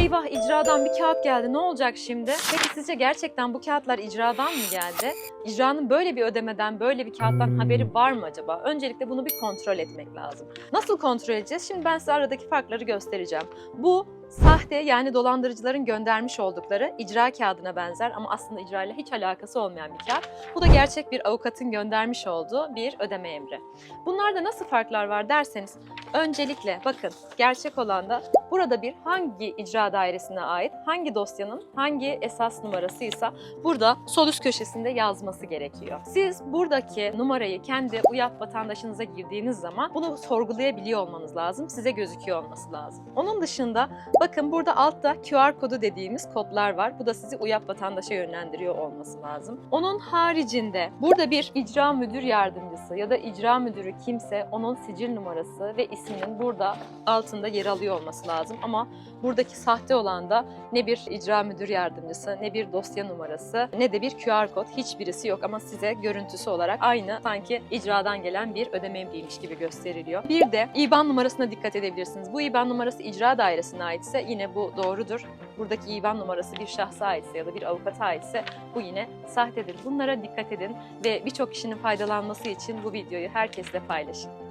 Eyvah icradan bir kağıt geldi ne olacak şimdi? Peki sizce gerçekten bu kağıtlar icradan mı geldi? İcranın böyle bir ödemeden, böyle bir kağıttan haberi var mı acaba? Öncelikle bunu bir kontrol etmek lazım. Nasıl kontrol edeceğiz? Şimdi ben size aradaki farkları göstereceğim. Bu sahte yani dolandırıcıların göndermiş oldukları icra kağıdına benzer ama aslında icra ile hiç alakası olmayan bir kağıt. Bu da gerçek bir avukatın göndermiş olduğu bir ödeme emri. Bunlarda nasıl farklar var derseniz öncelikle bakın gerçek olan da burada bir hangi icra dairesine ait hangi dosyanın hangi esas numarasıysa burada sol üst köşesinde yazması gerekiyor. Siz buradaki numarayı kendi UYAP vatandaşınıza girdiğiniz zaman bunu sorgulayabiliyor olmanız lazım. Size gözüküyor olması lazım. Onun dışında bakın burada altta QR kodu dediğimiz kodlar var. Bu da sizi UYAP vatandaşa yönlendiriyor olması lazım. Onun haricinde burada bir icra müdür yardımcısı ya da icra müdürü kimse onun sicil numarası ve isminin burada altında yer alıyor olması lazım. Ama buradaki sahte olan da ne bir icra müdür yardımcısı, ne bir dosya numarası, ne de bir QR kod hiçbirisi yok ama size görüntüsü olarak aynı sanki icradan gelen bir ödeme emriymiş gibi gösteriliyor. Bir de IBAN numarasına dikkat edebilirsiniz. Bu IBAN numarası icra dairesine aitse yine bu doğrudur. Buradaki IBAN numarası bir şahsa aitse ya da bir avukata aitse bu yine sahtedir. Bunlara dikkat edin ve birçok kişinin faydalanması için bu videoyu herkesle paylaşın.